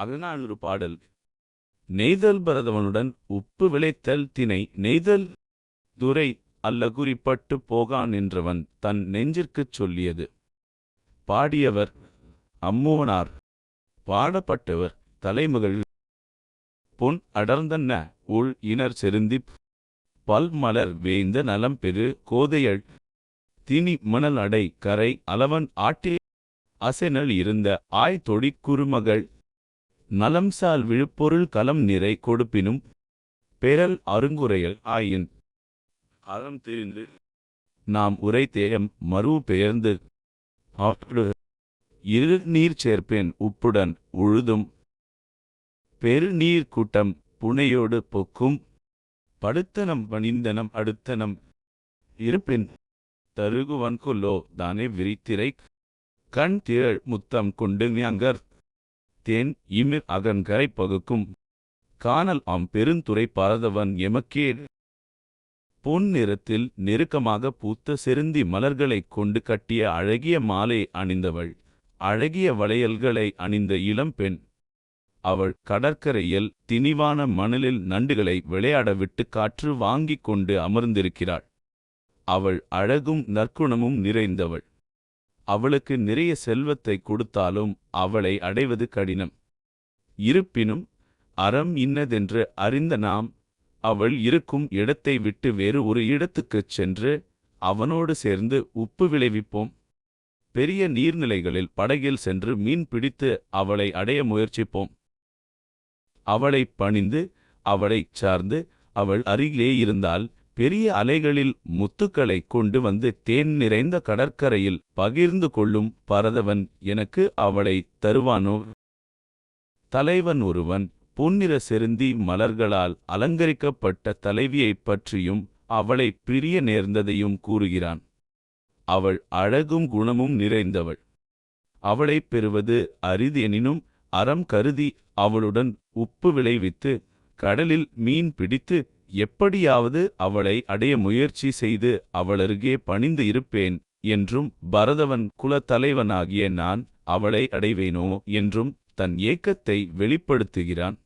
அகநானூறு பாடல். நெய்தல் பரதவனுடன் உப்பு விளைத்தல் தினை நெய்தல் துரை அல்ல குறிப்பட்டு போகான் என்றவன் தன் நெஞ்சிற்குச் சொல்லியது. பாடியவர் அம்முவனார். பாடப்பட்டவர் தலைமகள். பொன் அடர்ந்தன்ன உள் இனர் செருந்திப் பல் மலர் வேய்ந்த நலம் பெரு கோதையள். தினி மணல் அடை கரை அளவன் ஆட்டே அசெனல் இருந்த ஆய் தொடிக் நலம்சால் விழுப்பொருள் கலம் நிறை கொடுப்பினும் பெறல் அருங்குறையல் ஆயின். அறம் தெரிந்து நாம் உரை தேயம் மறு பெயர்ந்து ஆற்று இரு நீர் சேர்ப்பேன் உப்புடன் உழுதும். பெருநீர் கூட்டம் புனையோடு பொக்கும். படுத்தனம் பணிந்தனம் அடுத்தனம் இருப்பின் தருகுவன் தானே விரித்திரை. கண் திரள் முத்தம் கொண்டு ஞாங்கர் தேன் இமிர் அகன்கரை பகுக்கும். காணல் ஆம் பெருந்துரை பாரதவன் எமக்கே பொன் நிறத்தில் நெருக்கமாக பூத்த செருந்தி மலர்களைக் கொண்டு கட்டிய அழகிய மாலை அணிந்தவள். அழகிய வளையல்களை அணிந்த இளம்பெண் அவள் கடற்கரையில் திணிவான மணலில் நண்டுகளை விளையாட விட்டு காற்று வாங்கிக் கொண்டு அமர்ந்திருக்கிறாள். அவள் அழகும் நற்குணமும் நிறைந்தவள். அவளுக்கு நிறைய செல்வத்தை கொடுத்தாலும் அவளை அடைவது கடினம். இருப்பினும் அறம் இன்னதென்று அறிந்த நாம் அவள் இருக்கும் இடத்தை விட்டு வேறு ஒரு இடத்துக்குச் சென்று அவனோடு சேர்ந்து உப்பு விளைவிப்போம். பெரிய நீர்நிலைகளில் படகில் சென்று மீன் பிடித்து அவளை அடைய முயற்சிப்போம். அவளைப் பணிந்து அவளைச் சார்ந்து அவள் அருகிலே இருந்தால் பெரிய அலைகளில் முத்துக்களை கொண்டு வந்து தேன் நிறைந்த கடற்கரையில் பகிர்ந்து கொள்ளும் பரதவன் எனக்கு அவளை தருவானோ? தலைவன் ஒருவன் பொன்னிற செருந்தி மலர்களால் அலங்கரிக்கப்பட்ட தலைவியைப் பற்றியும் அவளை பிரிய நேர்ந்ததையும் கூறுகிறான். அவள் அழகும் குணமும் நிறைந்தவள். அவளைப் பெறுவது அரிதெனினும் அறம் கருதி அவளுடன் உப்பு விளைவித்து கடலில் மீன் பிடித்து எப்படியாவது அவளை அடைய முயற்சி செய்து அவளருகே பணிந்து இருப்பேன் என்றும் பரதவன் குலத்தலைவனாகிய நான் அவளை அடைவேனோ என்றும் தன் ஏக்கத்தை வெளிப்படுத்துகிறான்.